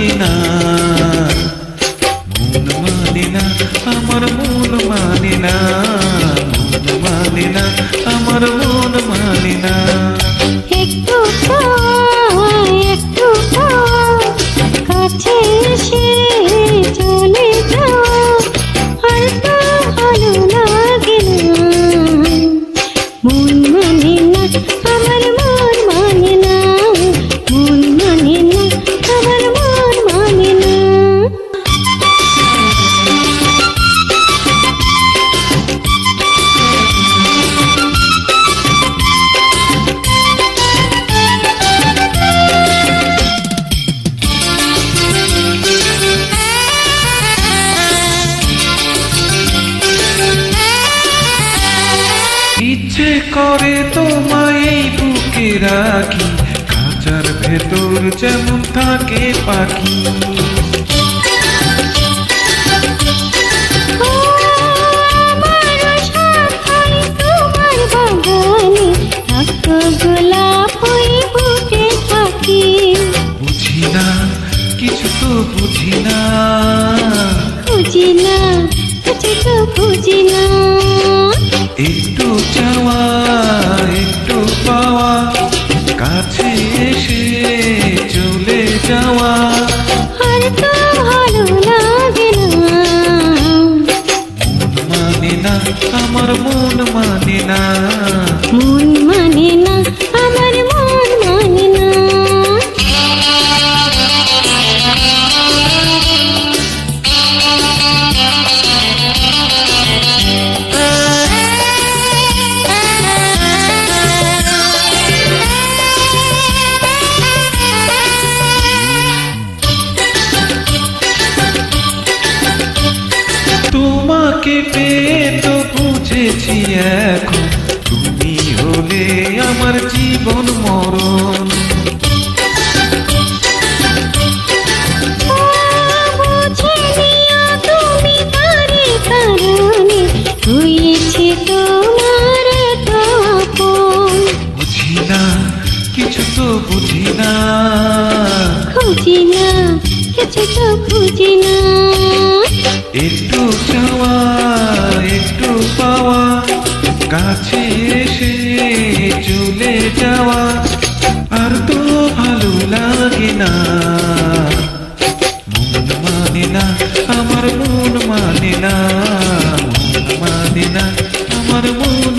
বাসি না মন মানে না আমার মন মানে না মন মানে না আমার মন মানে না একটু ভালো লাগে আমার করে তোমায় এই বুকে রাখি। খাঁচার ভেতর যেমন থাকে পাখি। বুঝি না কিছু তো বুঝি না। খুঁজি না কিছু তো খুঁজি না। একটু চাওয়া একটু তোমাকে পেয়ে তো বুঝেছি এখন। তুমি হলে আমার জীবন মরণ। কিছু তো বুঝি না কিছু তো খুঁজি কাছে এসে চলে যাওয়া আর তো ভালো লাগে না। মন মানে না, আমার মন মানে না। মন মানে না, আমার মন